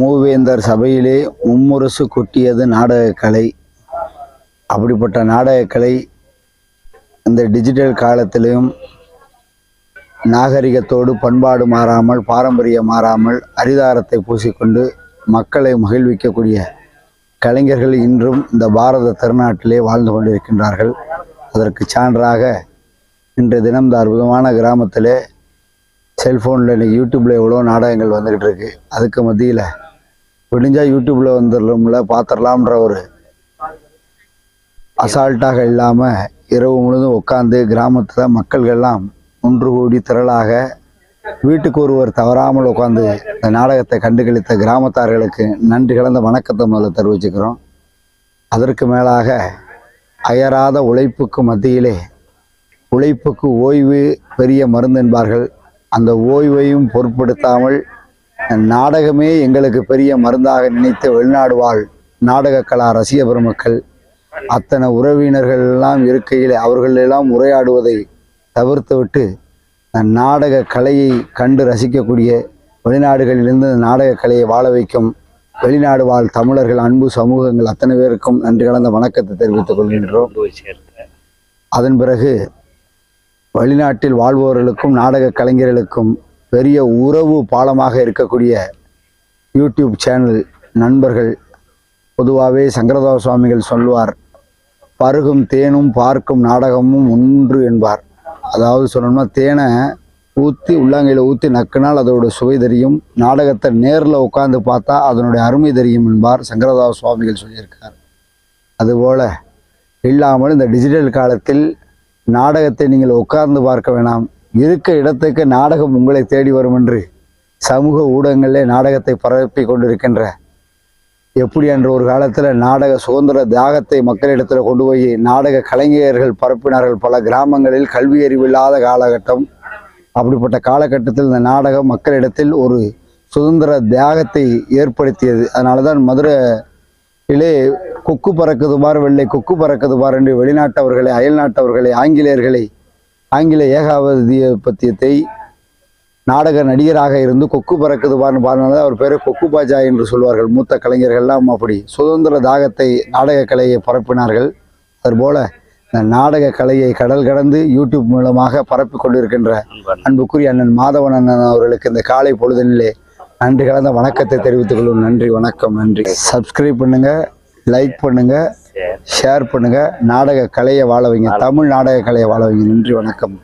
மூவேந்தர் சபையிலே மும்முரசு கொட்டியது நாடகக்கலை அப்படிப்பட்ட நாடகக்கலை இந்த டிஜிட்டல் காலத்திலும் நாகரிகத்தோடு பண்பாடு மாறாமல் பாரம்பரியம் மாறாமல் அரிதாரத்தை பூசிக்கொண்டு மக்களை மகிழ்விக்கக்கூடிய கலைஞர்கள் இன்றும் இந்த பாரத திருநாட்டிலே வாழ்ந்து கொண்டிருக்கின்றார்கள். அதற்கு சான்றாக இன்றைய தினம் இந்த அற்புதமான கிராமத்தில் செல்ஃபோனில் இன்னைக்கு யூடியூப்பில் எவ்வளோ நாடகங்கள் வந்துக்கிட்டு இருக்கு. அதுக்கு மத்தியில் விடிஞ்சா யூடியூப்பில் வந்துடலாம்ல பார்த்துடலாம்ன்ற ஒரு அசால்ட்டாக இல்லாமல் இரவு முழுதும் உட்காந்து கிராமத்தில் மக்கள்கள்லாம் ஒன்று கூடி திரளாக வீட்டுக்கு ஒருவர் தவறாமல் உட்காந்து இந்த நாடகத்தை கண்டுகளித்த கிராமத்தார்களுக்கு நன்றி கலந்த வணக்கத்தை முதல்ல தெரிவிச்சுக்கிறோம். அதற்கு மேலாக அயராத உழைப்புக்கு மத்தியிலே உழைப்புக்கு ஓய்வு பெரிய மருந்து என்பார்கள். அந்த ஓய்வையும் பொருட்படுத்தாமல் நாடகமே எங்களுக்கு பெரிய மருந்தாக நினைத்த வெளிநாடு வாழ் நாடக கலா ரசிக பெருமக்கள். அத்தனை உறவினர்கள் எல்லாம் இருக்கையில் அவர்களெல்லாம் உரையாடுவதை தவிர்த்துவிட்டு இந்த நாடக கலையை கண்டு ரசிக்கக்கூடிய வெளிநாடுகளிலிருந்து நாடக கலையை வாழ வைக்கும் வெளிநாடு வாழ் தமிழர்கள் அன்பு சமூகங்கள் அத்தனை பேருக்கும் நன்றி கலந்த வணக்கத்தை தெரிவித்துக் கொள்கின்றோம். அதன் பிறகு வெளிநாட்டில் வாழ்பவர்களுக்கும் நாடக கலைஞர்களுக்கும் பெரிய உறவு பாலமாக இருக்கக்கூடிய யூடியூப் சேனல் நண்பர்கள் பொதுவாகவே சங்கரதாவ சுவாமிகள் சொல்லுவார் பருகும் தேனும் பார்க்கும் நாடகமும் ஒன்று என்பார். அதாவது சொல்லணும்னா தேனை ஊற்றி உள்ளாங்கையில் ஊற்றி நக்குனால் அதோட சுவை தெரியும். நாடகத்தை நேரில் உட்காந்து பார்த்தா அதனுடைய அருமை தெரியும் என்பார் சங்கரதாவ சுவாமிகள் சொல்லியிருக்கார். அதுபோல் இல்லாமல் இந்த டிஜிட்டல் காலத்தில் நாடகத்தை நீங்கள் உட்கார்ந்து பார்க்க வேணாம். இருக்க இடத்துக்கு நாடகம் உங்களை தேடி வரும் என்று சமூக ஊடகங்களிலே நாடகத்தை பரப்பி கொண்டிருக்கின்ற எப்படி என்ற ஒரு காலத்தில் நாடக சுதந்திர தியாகத்தை மக்களிடத்தில் கொண்டு போய் நாடக கலைஞர்கள் பரப்பினார்கள் பல கிராமங்களில் கல்வி அறிவில்லாத காலகட்டம். அப்படிப்பட்ட காலகட்டத்தில் இந்த நாடகம் மக்களிடத்தில் ஒரு சுதந்திர தியாகத்தை ஏற்படுத்தியது. அதனால தான் மதுரையிலே கொக்கு பறக்குது பார் வெள்ளை கொக்கு பறக்குது பார் என்று வெளிநாட்டவர்களை அயல்நாட்டவர்களை ஆங்கிலேயர்களை ஆங்கில ஏகாவதிபத்தியத்தை நாடக நடிகராக இருந்து கொக்கு பறக்குது பார்னு பாருனால அவர் பேரு கொக்கு பாஜா என்று சொல்வார்கள். மூத்த கலைஞர்கள்லாம் அப்படி. சுதந்திர தாகத்தை நாடக கலையை பரப்பினார்கள். அதுபோல இந்த நாடக கலையை கடல் கடந்து யூடியூப் மூலமாக பரப்பி கொண்டிருக்கின்ற அன்புக்குரிய அண்ணன் மாதவன் அண்ணன் அவர்களுக்கு இந்த காலை பொழுதினிலே நன்றி கலந்த வணக்கத்தை தெரிவித்துக் கொள்வோம் நன்றி வணக்கம் நன்றி. சப்ஸ்கிரைப் பண்ணுங்க லைக் பண்ணுங்க. ஷேர் பண்ணுங்க. நாடக கலையை வாழ வைங்க. தமிழ் நாடக கலையை வாழ வைங்க. நன்றி வணக்கம்.